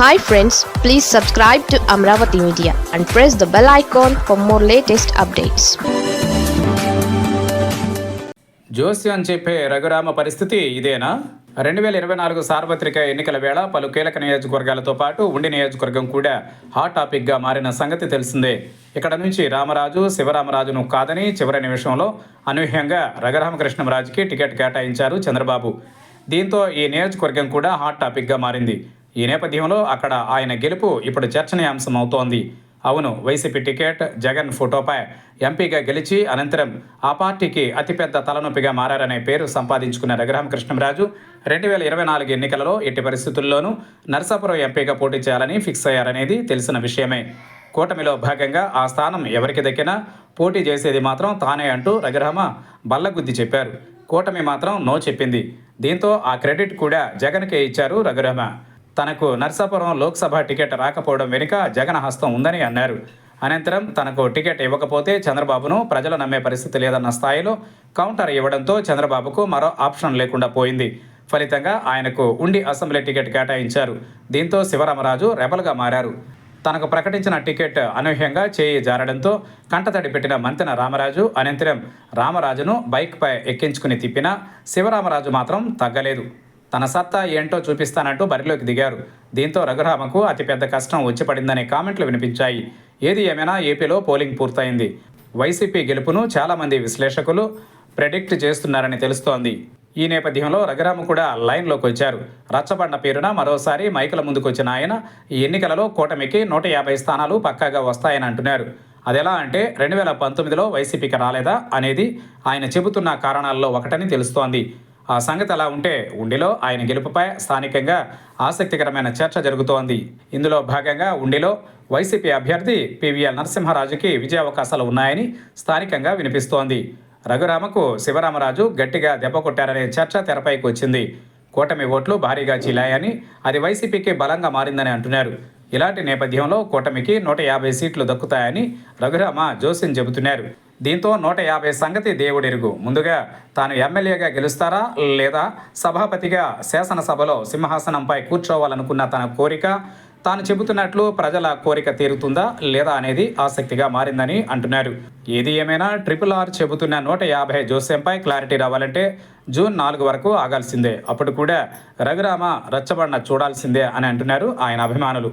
Hi friends please subscribe to Amaravati media and press the bell icon for more latest updates జోస్యం చెప్పే రఘురామ పరిస్థితి ఇదేనా? రెండు వేల ఇరవై నాలుగు సార్వత్రిక ఎన్నికల వేళ పలు కీలక నియోజకవర్గాలతో పాటు ఉండి నియోజకవర్గం కూడా హాట్ టాపిక్గా మారిన సంగతి తెలిసిందే. ఇక్కడ నుంచి రామరాజు శివరామరాజును కాదని చివరి నిమిషంలో అనూహ్యంగా రఘురామకృష్ణరాజుకి టికెట్ కేటాయించారు చంద్రబాబు. దీంతో ఈ నియోజకవర్గం కూడా హాట్ టాపిక్గా మారింది. ఈ నేపథ్యంలో అక్కడ ఆయన గెలుపు ఇప్పుడు చర్చనీయాంశం అవుతోంది అవును వైసీపీ టికెట్ జగన్ ఫోటోపై ఎంపీగా గెలిచి అనంతరం ఆ పార్టీకి అతిపెద్ద తలనొప్పిగా మారారనే పేరు సంపాదించుకున్న రఘురామకృష్ణరాజు రెండు వేల ఇరవై నాలుగు ఎన్నికలలో ఎట్టి పరిస్థితుల్లోనూ నరసాపురం ఎంపీగా పోటీ చేయాలని ఫిక్స్ అయ్యారనేది తెలిసిన విషయమే. కూటమిలో భాగంగా ఆ స్థానం ఎవరికి దక్కినా పోటీ చేసేది మాత్రం తానే అంటూ రఘురామ బల్లగుద్ది చెప్పారు. కూటమి మాత్రం నో చెప్పింది. దీంతో ఆ క్రెడిట్ కూడా జగన్కే ఇచ్చారు రఘురామ. తనకు నర్సాపురం లోక్సభ టికెట్ రాకపోవడం వెనుక జగన్ హస్తం ఉందని అన్నారు. అనంతరం తనకు టికెట్ ఇవ్వకపోతే చంద్రబాబును ప్రజలు నమ్మే పరిస్థితి లేదన్న స్థాయిలో కౌంటర్ ఇవ్వడంతో చంద్రబాబుకు మరో ఆప్షన్ లేకుండా పోయింది. ఫలితంగా ఆయనకు ఉండి అసెంబ్లీ టికెట్ కేటాయించారు. దీంతో శివరామరాజు రెబల్గా మారారు. తనకు ప్రకటించిన టికెట్ అనూహ్యంగా చేయి జారడంతో కంటతడి పెట్టిన మంతెన రామరాజు అనంతరం రామరాజును బైక్పై ఎక్కించుకుని తిప్పినా శివరామరాజు మాత్రం తగ్గలేదు. తన సత్తా ఏంటో చూపిస్తానంటూ బరిలోకి దిగారు. దీంతో రఘురామకు అతిపెద్ద కష్టం వచ్చి పడిందనే కామెంట్లు వినిపించాయి. ఏది ఏమైనా ఏపీలో పోలింగ్ పూర్తయింది. వైసీపీ గెలుపును చాలామంది విశ్లేషకులు ప్రెడిక్ట్ చేస్తున్నారని తెలుస్తోంది. ఈ నేపథ్యంలో రఘురామ కూడా లైన్లోకి వచ్చారు. రచ్చబండ పేరున మరోసారి మైకుల ముందుకొచ్చిన ఆయన ఈ ఎన్నికలలో కూటమికి నూట యాభై స్థానాలు పక్కాగా వస్తాయని అంటున్నారు. అదెలా అంటే రెండు వేల పంతొమ్మిదిలో వైసీపీకి రాలేదా అనేది ఆయన చెబుతున్న కారణాల్లో ఒకటని తెలుస్తోంది. ఆ సంగతి అలా ఉంటే ఉండిలో ఆయన గెలుపుపై స్థానికంగా ఆసక్తికరమైన చర్చ జరుగుతోంది. ఇందులో భాగంగా ఉండిలో వైసీపీ అభ్యర్థి పివిఎల్ నరసింహరాజుకి విజయావకాశాలు ఉన్నాయని స్థానికంగా వినిపిస్తోంది. రఘురామకు శివరామరాజు గట్టిగా దెబ్బ కొట్టారనే చర్చ తెరపైకి వచ్చింది. కూటమి ఓట్లు భారీగా చీలాయని అది వైసీపీకి బలంగా మారిందని అంటున్నారు. ఇలాంటి నేపథ్యంలో కూటమికి నూట యాభై సీట్లు దక్కుతాయని రఘురామ జోసిన్ చెబుతున్నారు. దీంతో నూట యాభై సంగతి దేవుడెరుగు. ముందుగా తాను ఎమ్మెల్యేగా గెలుస్తారా లేదా సభాపతిగా శాసనసభలో సింహాసనంపై కూర్చోవాలనుకున్న తన కోరిక తాను చెబుతున్నట్లు ప్రజల కోరిక తీరుతుందా లేదా అనేది ఆసక్తిగా మారిందని అంటున్నారు ఏది ఏమైనా ట్రిపుల్ ఆర్ చెబుతున్న నూట యాభై జోస్యంపై క్లారిటీ రావాలంటే జూన్ నాలుగు వరకు ఆగాల్సిందే. అప్పుడు కూడా రఘురామ రచ్చబండ చూడాల్సిందే అని అంటున్నారు ఆయన అభిమానులు.